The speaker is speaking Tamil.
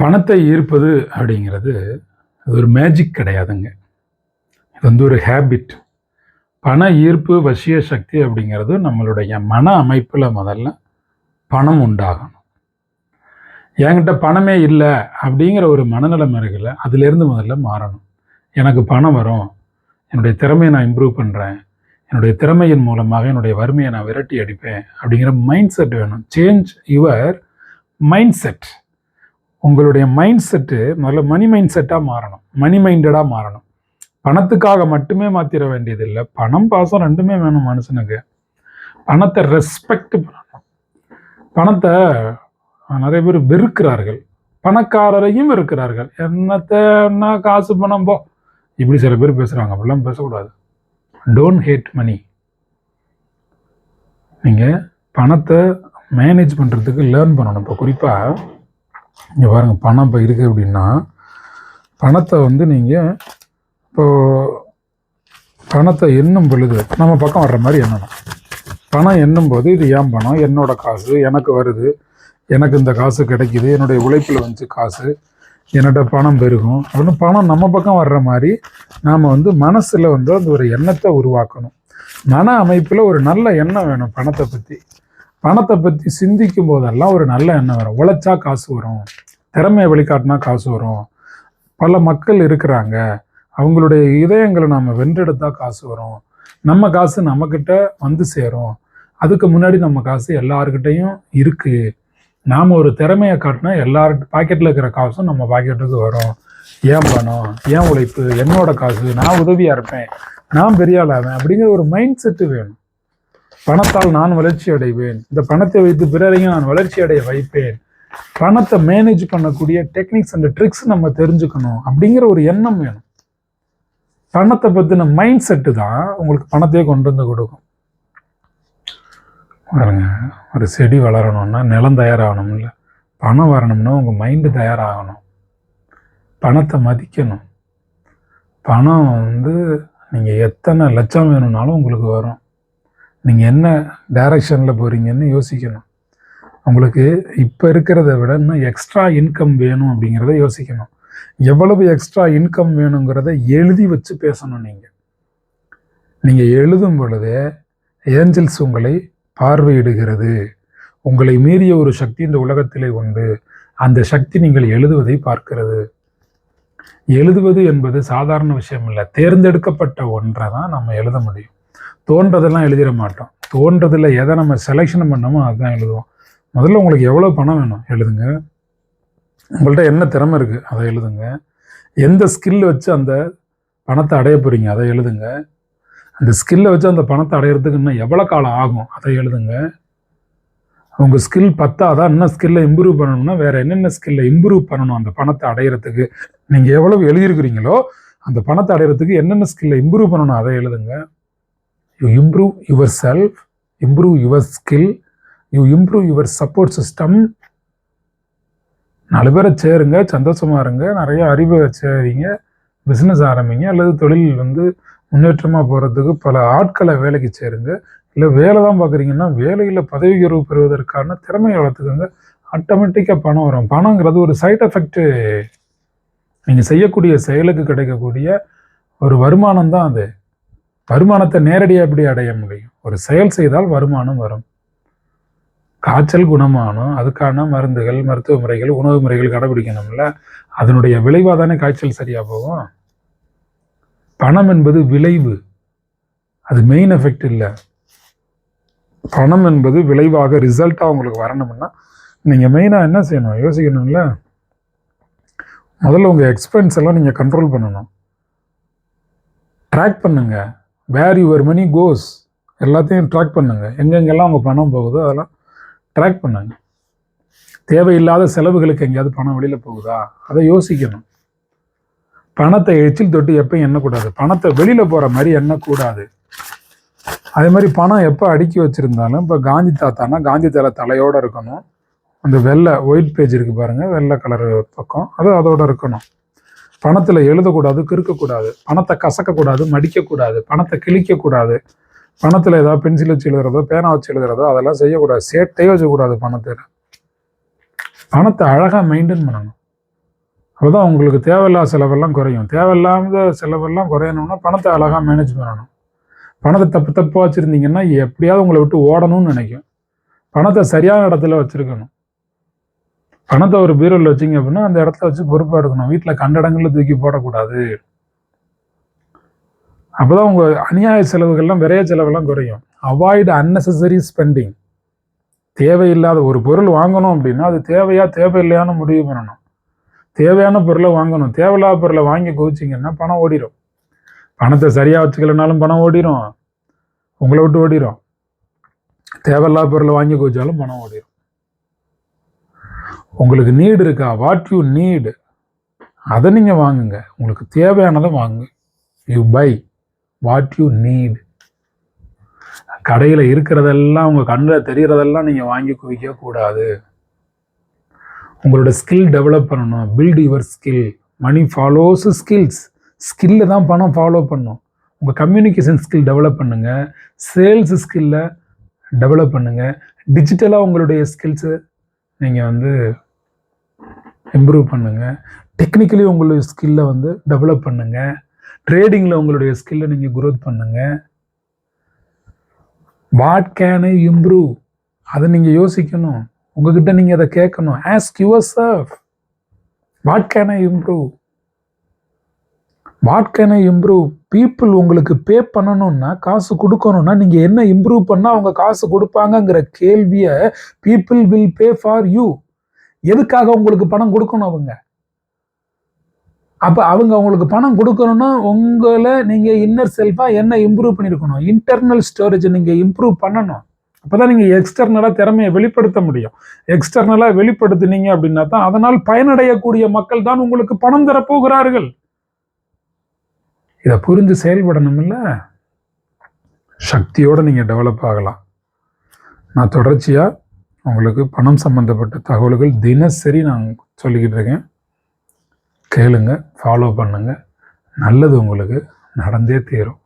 பணத்தை ஈர்ப்பது அப்படிங்கிறது அது ஒரு மேஜிக் கிடையாதுங்க. இது வந்து ஒரு ஹேபிட் பண ஈர்ப்பு வசிய சக்தி அப்படிங்கிறது நம்மளுடைய மன அமைப்பில் முதல்ல பணம் உண்டாகணும். என்கிட்ட பணமே இல்லை அப்படிங்கிற ஒரு மனநலம் இருக்குல்ல அதுலேருந்து முதல்ல மாறணும். எனக்கு பணம் வரும் என்னுடைய திறமையை நான் இம்ப்ரூவ் பண்ணுறேன் என்னுடைய திறமையின் மூலமாக என்னுடைய வறுமையை நான் விரட்டி அடிப்பேன் அப்படிங்கிற மைண்ட் செட் வேணும். சேஞ்ச் யுவர் மைண்ட் செட் உங்களுடைய மைண்ட் செட்டு முதல்ல மணி மைண்ட் செட்டாக மாறணும். மணி மைண்டடாக மாறணும். பணத்துக்காக மட்டுமே மாற்றிட வேண்டியதில்லை. பணம் பாசம் ரெண்டுமே வேணும் மனுஷனுக்கு. பணத்தை ரெஸ்பெக்ட் பண்ணணும். பணத்தை நிறைய பேர் வெறுக்கிறார்கள். பணக்காரரையும் வெறுக்கிறார்கள். என்னத்தை என்ன காசு பணம் போ. இப்படி சில பேர் பேசுகிறாங்க அப்படிலாம் பேசக்கூடாது. டோன்ட் ஹேட் மணி நீங்கள் பணத்தை மேனேஜ் பண்ணுறதுக்கு லேர்ன் பண்ணணும். இப்போ குறிப்பாக இங்கே பாருங்க பணம் இப்போ இருக்குது அப்படின்னா பணத்தை வந்து நீங்கள் இப்போ பணத்தை எண்ணும் பொழுது நம்ம பக்கம் வர்ற மாதிரி எண்ணணும். பணம் எண்ணும் போது இது ஏன் பணம்? என்னோட காசு எனக்கு வருது. எனக்கு இந்த காசு கிடைக்குது. என்னுடைய உழைப்பில் வந்து காசு. என்னோட பணம் பெருகும். அப்படின்னு பணம் நம்ம பக்கம் வர்ற மாதிரி நாம் வந்து மனசில் வந்து அந்த ஒரு எண்ணத்தை உருவாக்கணும். மன அமைப்பில் ஒரு நல்ல எண்ணம் வேணும் பணத்தை பற்றி பணத்தை பற்றி சிந்திக்கும் போதெல்லாம் ஒரு நல்ல எண்ணம் வரும். உழைச்சா காசு வரும். திறமையை வெளிக்காட்டினா காசு வரும். பல மக்கள் இருக்கிறாங்க. அவங்களுடைய இதயங்களை நாம் வென்றெடுத்தா காசு வரும். நம்ம காசு நம்மக்கிட்ட வந்து சேரும். அதுக்கு முன்னாடி நம்ம காசு எல்லாருக்கிட்டையும் இருக்குது நாம் ஒரு திறமையை காட்டினா எல்லார் பாக்கெட்டில் இருக்கிற காசும் நம்ம பாக்கெட்டுக்கு வரும். ஏன் பணம்? ஏன் உழைப்பு? என்னோட காசு? நான் உதவியாக இருப்பேன். நான் பெரிய ஆளாவேன் அப்படிங்கிற ஒரு மைண்ட் செட்டு வேணும். பணத்தால் நான் வளர்ச்சி அடைவேன். இந்த பணத்தை வைத்து பிறரையும் நான் வளர்ச்சி அடைய வைப்பேன். பணத்தை மேனேஜ் பண்ணக்கூடிய டெக்னிக்ஸ் அண்ட் ட்ரிக்ஸ் நம்ம தெரிஞ்சுக்கணும் அப்படிங்கிற ஒரு எண்ணம் வேணும். பணத்தை பற்றின மைண்ட் செட்டு தான் உங்களுக்கு பணத்தையே கொண்டு வந்து கொடுக்கும். பாருங்க ஒரு செடி வளரணும்னா நிலம் தயாராகணும் இல்லை பணம் வரணும்னா உங்கள் மைண்டு தயாராகணும். பணத்தை மதிக்கணும். பணம் வந்து நீங்கள் எத்தனை லட்சம் வேணும்னாலும் உங்களுக்கு வரும். நீங்கள் என்ன டைரக்ஷனில் போகிறீங்கன்னு யோசிக்கணும். உங்களுக்கு இப்போ இருக்கிறத விட இன்னும் எக்ஸ்ட்ரா இன்கம் வேணும் அப்படிங்கிறத யோசிக்கணும். எவ்வளவு எக்ஸ்ட்ரா இன்கம் வேணுங்கிறத எழுதி வச்சு பேசணும் நீங்கள் நீங்கள் எழுதும் பொழுது ஏஞ்சல்ஸ் உங்களை பார்வையிடுகிறது. உங்களை மீறிய ஒரு சக்தி இந்த உலகத்திலே உண்டு. அந்த சக்தி நீங்கள் எழுதுவதை பார்க்கிறது. எழுதுவது என்பது சாதாரண விஷயம் இல்லை. தேர்ந்தெடுக்கப்பட்ட ஒன்றை தான் நம்ம எழுத முடியும். தோன்றதெல்லாம் எழுதிட மாட்டோம். தோன்றதில் எதை நம்ம செலெக்ஷன் பண்ணோமோ அதுதான் எழுதுவோம். முதல்ல உங்களுக்கு எவ்வளோ பணம் வேணும்? எழுதுங்க. உங்கள்கிட்ட என்ன திறமை இருக்குது அதை எழுதுங்க. எந்த ஸ்கில் வச்சு அந்த பணத்தை அடைய போகிறீங்க அதை எழுதுங்க. அந்த ஸ்கில்லை வச்சு அந்த பணத்தை அடையிறதுக்கு இன்னும் எவ்வளோ காலம் ஆகும்? அதை எழுதுங்க. உங்கள் ஸ்கில் பத்தாதான் இன்னும் ஸ்கில்லை இம்ப்ரூவ் பண்ணணும்னா வேறு என்னென்ன ஸ்கில்லை இம்ப்ரூவ் பண்ணணும் அந்த பணத்தை அடையிறதுக்கு? நீங்கள் எவ்வளவு எழுதியிருக்கிறீங்களோ அந்த பணத்தை அடையிறதுக்கு என்னென்ன ஸ்கில்லை இம்ப்ரூவ் பண்ணணும் அதை எழுதுங்க. You improve yourself improve your skill you improve your support system நாலு பேரை சேருங்க சந்தோஷமாக இருங்க நிறைய அறிவை சேரிங்க பிஸ்னஸ் ஆரம்பிங்க அல்லது தொழில் வந்து முன்னேற்றமாக போகிறதுக்கு பல ஆட்களை வேலைக்கு சேருங்க. இல்லை வேலை தான் பார்க்குறீங்கன்னா வேலையில் பதவி உயர்வு பெறுவதற்கான திறமையை வளர்த்துக்கோங்க. ஆட்டோமேட்டிக்காக பணம் வரும். பணங்கிறது ஒரு சைட் எஃபெக்ட்டு நீங்கள் செய்யக்கூடிய செயலுக்கு கிடைக்கக்கூடிய ஒரு வருமானம் தான் அது. வருமானத்தை நேரடியாக எப்படி அடைய முடியும்? ஒரு செயல் செய்தால் வருமானம் வரும். காய்ச்சல் குணமானும் அதுக்கான மருந்துகள் மருத்துவ முறைகள் உணவு முறைகள் கடைபிடிக்கணும்ல. அதனுடைய விளைவாக தானே காய்ச்சல் சரியாக போகும்? பணம் என்பது விளைவு. அது மெயின் எஃபெக்ட் இல்லை. பணம் என்பது விளைவாக ரிசல்ட்டாக உங்களுக்கு வரணும்னா நீங்கள் மெயினாக என்ன செய்யணும்? யோசிக்கணும்ல. முதல்ல உங்கள் எக்ஸ்பென்ஸ் எல்லாம் நீங்கள் கண்ட்ரோல் பண்ணணும். ட்ராக் பண்ணுங்கள் வேர் யுவர் மணி கோஸ் எல்லாத்தையும் ட்ராக் பண்ணுங்க. எங்கெங்கெல்லாம் உங்கள் பணம் போகுதோ அதெல்லாம் ட்ராக் பண்ணுங்க. தேவையில்லாத செலவுகளுக்கு எங்கேயாவது பணம் வெளியில் போகுதா? அதை யோசிக்கணும். பணத்தை எச்சில் தொட்டு எப்பயும் எண்ணக்கூடாது. பணத்தை வெளியில் போகிற மாதிரி எண்ணக்கூடாது. அதே மாதிரி பணம் எப்போ அடுக்கி வச்சுருந்தாலும் இப்போ காந்தி தாத்தானா காந்தி தலை தலையோடு இருக்கணும். அந்த வெள்ளை ஒயிட் பேஜ் இருக்குது பாருங்கள் வெள்ளை கலர் பக்கம். அது அதோடு இருக்கணும். பணத்தில் எழுதக்கூடாது கிறுக்கக்கூடாது. பணத்தை கசக்கக்கூடாது மடிக்கக்கூடாது. பணத்தை கிழிக்கக்கூடாது. பணத்தில் ஏதாவது பென்சில் வச்சு எழுதுறதோ பேனா வச்சு எழுதுறதோ அதெல்லாம் செய்யக்கூடாது. சேட்டையே வச்சுக்கூடாது பணத்தில் பணத்தை அழகாக மெயின்டைன் பண்ணணும். அப்பதான் உங்களுக்கு தேவையில்லாத செலவெல்லாம் குறையும். தேவையில்லாத செலவெல்லாம் குறையணும்னா பணத்தை அழகாக மேனேஜ் பண்ணணும். பணத்தை தப்பு தப்பாக வச்சுருந்தீங்கன்னா எப்படியாவது உங்களை விட்டு ஓடணும்னு நினைக்கும். பணத்தை சரியான இடத்துல வச்சுருக்கணும். பணத்தை ஒரு பீரோவில் வச்சிங்க அப்படின்னா அந்த இடத்துல வச்சு பொறுப்பாக எடுக்கணும். வீட்டில் கண்ட தூக்கி போடக்கூடாது. அப்போதான் உங்கள் அநியாய செலவுகள்லாம் விரைய செலவுலாம் குறையும். அவாய்டு unnecessary ஸ்பெண்டிங் தேவையில்லாத ஒரு பொருள் வாங்கணும் அப்படின்னா அது தேவையா தேவையில்லையான்னு முடிவு பண்ணணும். தேவையான பொருளை வாங்கணும். தேவையில்லாத பொருளை வாங்கி குவிச்சிங்கன்னா பணம் ஓடிடும் பணத்தை சரியாக வச்சுக்கலனாலும் பணம் ஓடிடும் உங்களை விட்டு ஓடிடும் தேவையில்லாத பொருளை வாங்கி குவிச்சாலும் பணம் ஓடிடும் உங்களுக்கு நீடு இருக்கா? வாட் யூ நீடு அதை நீங்கள் வாங்குங்க. உங்களுக்கு தேவையானதை வாங்குங்க you buy what you need கடையில் இருக்கிறதெல்லாம் உங்கள் கண்ணில் தெரிகிறதெல்லாம் நீங்கள் வாங்கி குவிக்க கூடாது. உங்களோட ஸ்கில் டெவலப் பண்ணணும். Build your skill money follows skills ஸ்கில்ல தான் பணம் ஃபாலோ பண்ணும். உங்கள் கம்யூனிகேஷன் ஸ்கில் டெவலப் பண்ணுங்கள் சேல்ஸ் ஸ்கில்லை டெவலப் பண்ணுங்கள் டிஜிட்டலாக உங்களுடைய ஸ்கில்ஸை நீங்கள் வந்து இம்ப்ரூவ் பண்ணுங்கள் டெக்னிக்கலி உங்களுடைய ஸ்கில்லை வந்து டெவலப் பண்ணுங்கள் ட்ரேடிங்கில் உங்களுடைய ஸ்கில்லை நீங்கள் குரோத் பண்ணுங்கள் வாட் கேன் ஐ இம்ப்ரூவ் அதை நீங்கள் யோசிக்கணும். உங்ககிட்ட நீங்கள் அதை கேட்கணும். Ask yourself what can I improve what can I improve people உங்களுக்கு பே பண்ணணும்னா காசு கொடுக்கணும்னா நீங்கள் என்ன இம்ப்ரூவ் பண்ணால் அவங்க காசு கொடுப்பாங்கங்கிற கேள்வியை people will pay for you எதுக்காக உங்களுக்கு பணம் கொடுக்கணும் அவங்க? அப்போ அவங்க உங்களுக்கு பணம் கொடுக்கணும்னா உங்களை நீங்கள் இன்னர் செல்ஃபாக என்ன இம்ப்ரூவ் பண்ணியிருக்கணும் இன்டர்னல் ஸ்டோரேஜை நீங்கள் இம்ப்ரூவ் பண்ணணும். அப்போ தான் நீங்கள் எக்ஸ்டர்னலாக திறமையை வெளிப்படுத்த முடியும். எக்ஸ்டர்னலாக வெளிப்படுத்தினீங்க அப்படின்னா தான் அதனால் பயனடையக்கூடிய மக்கள் தான் உங்களுக்கு பணம் தரப்போகிறார்கள். இதை புரிஞ்சு செயல்படணும்ல? சக்தியோடு நீங்கள் டெவலப் ஆகலாம். நான் தொடர்ச்சியாக உங்களுக்கு பணம் சம்மந்தப்பட்ட தகவல்கள் தினசரி நான் சொல்லிக்கிட்டு இருக்கேன். கேளுங்க ஃபாலோ பண்ணுங்கள் நல்லது உங்களுக்கு நடந்தே தீரும்.